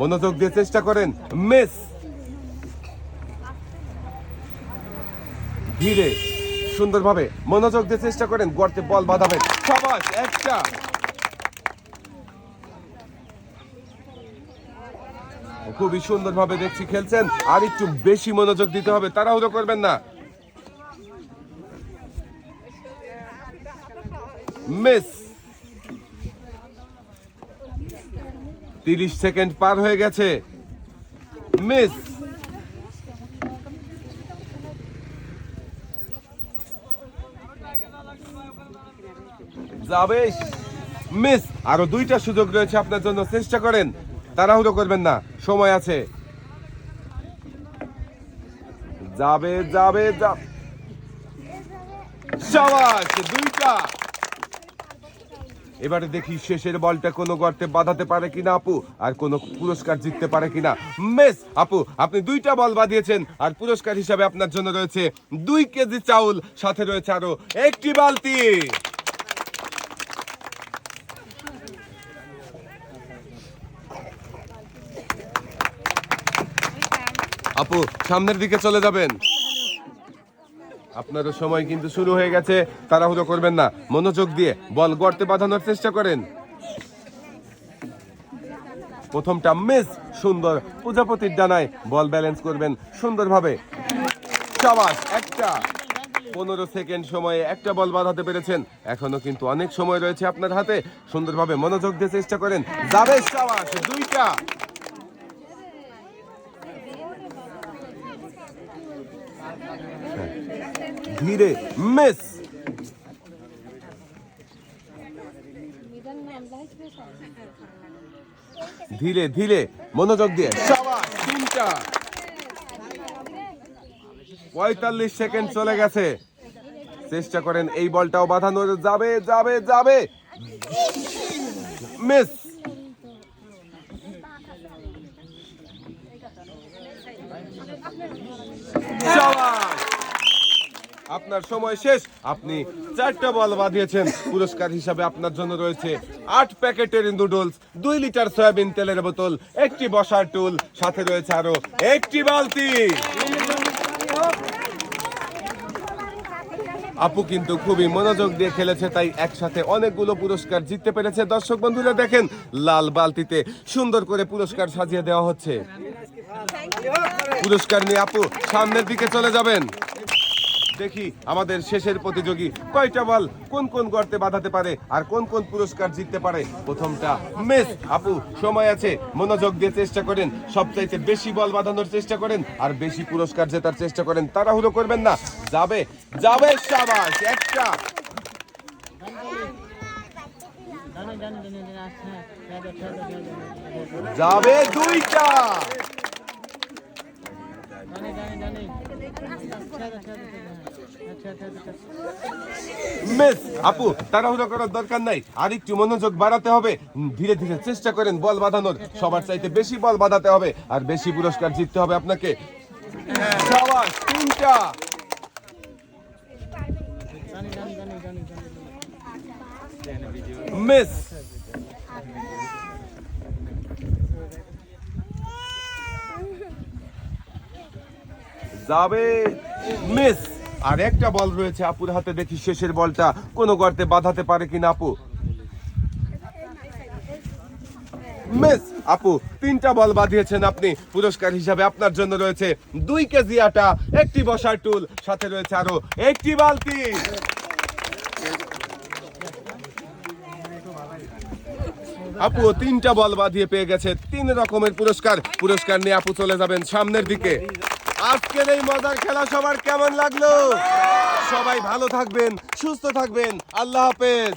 মনোযোগ দিয়ে চেষ্টা করেন, মেস। ধীরে, সুন্দরভাবে মনোযোগ দিয়ে চেষ্টা করেন, গর্তে বল বাঁধাবেন। সবাস একটা। খুবই সুন্দরভাবে দেখছি খেলছেন, আর একটু বেশি মনোযোগ দিতে হবে, তাড়াহুড়ো করবেন না। মিস। তিরিশ সেকেন্ড পার হয়ে গেছে। মিস। যাবে মিস, আরও দুইটা সুযোগ রয়েছে আপনার জন্য, চেষ্টা করেন। তাড়াহুড়ো করবেন না, সময় আছে। যাবে যাবে যাবে সাবাস, দুইটা। এবারে দেখি শেষের বলটা কোনো গর্তে বাঁধাতে পারে কিনা, আপু? আর কোনো পুরস্কার জিততে পারে কিনা? মেস, আপু, আপনি দুইটা বল বাঁধিয়েছেন, আর পুরস্কার হিসাবে আপনার জন্য রয়েছে দুই কেজি চাউল, সাথে রয়েছে আরও একটি বালতি। আপু, সামনের দিকে চলে যাবেন। আপনারও সময় কিন্তু শুরু হয়ে গেছে। তাড়াহুড়ো করবেন না। মনোযোগ দিয়ে বল গর্তে বাঁধানোর চেষ্টা করেন। প্রথমটা মিস, সুন্দর প্রজাপতির ডানায় বল ব্যালেন্স করবেন সুন্দরভাবে। সাবাস, একটা। পনেরো সেকেন্ড সময়ে একটা বল বাঁধাতে পেরেছেন। এখনও কিন্তু অনেক সময় রয়েছে আপনার হাতে। সুন্দরভাবে মনোযোগ দিয়ে চেষ্টা করেন। যাবে সাবাস, দুইটা। ধীরে, মিস। ধীরে ধীরে, মনোযোগ দিয়ে। তিনটা। পঁয়তাল্লিশ সেকেন্ড চলে গেছে। চেষ্টা করেন, এই বলটাও বাঁধানো যাবে যাবে যাবে। মিস। সাবাস। আপনার সময় শেষ। আপনি চারটা বল বাঁধিয়েছেন। পুরস্কার হিসাবে আপনার জন্য রয়েছে আট প্যাকেটের নুডলস দুই লিটার সয়াবিন তেলের বোতল, একটি বসার টুল, সাথে রয়েছে আরও একটি বালতি। আপু কিন্তু খুবই মনোযোগ দিয়ে খেলেছে, তাই একসাথে অনেকগুলো পুরস্কার জিততে পেরেছে। দর্শক বন্ধুরা, দেখেন লাল বালতিতে সুন্দর করে পুরস্কার সাজিয়ে দেওয়া হচ্ছে। পুরস্কার নিয়ে আপু সামনের দিকে চলে যাবেন। দেখি আমাদের শেষের প্রতিযোগী কয়টা বল কোন কোন গর্তে বাঁধাতে পারে আর কোন কোন পুরস্কার জিততে পারে? প্রথমটা, মিস, আপু, সময় আছে। মনোযোগ দিয়ে চেষ্টা করেন। সবচাইতে বেশি বল বাঁধানোর চেষ্টা করেন আর বেশি পুরস্কার জেতার চেষ্টা করেন। তাড়াহুড়ো করবেন না। যাবে যাবে সাবাস, একটা। জানি জানি মিস, আপু, তাড়াহুড়ো করার দরকার নাই। আর একটু মনোযোগ বাড়াতে হবে। ধীরে ধীরে চেষ্টা করেন বল বাঁধানোর। সবার চাইতে বেশি বল বাঁধাতে হবে। আর বেশি পুরস্কার জিততে হবে আপনাকে। তিনটা। মিস যাবে। মিস আর একটা বল রয়েছে আপুর হাতে, দেখি শেষের বলটা। কোন গর্তে বাঁধাতে পারে কিনা আপু? মিস, আপু, তিনটা বল বাঁধিয়েছেন আপনি। পুরস্কার হিসাবে আপনার জন্য রয়েছে দুই কেজি আটা, একটি বসার টুল, সাথে রয়েছে আরও একটি বালতি। আপু তিনটা বল বাঁধিয়ে পেয়ে গেছে তিন রকমের পুরস্কার। পুরস্কার নিয়ে আপু চলে যাবেন সামনের দিকে। আজকের এই মজার খেলা সবার কেমন লাগল? সবাই ভালো থাকবেন সুস্থ থাকবেন। আল্লাহ হাফেজ।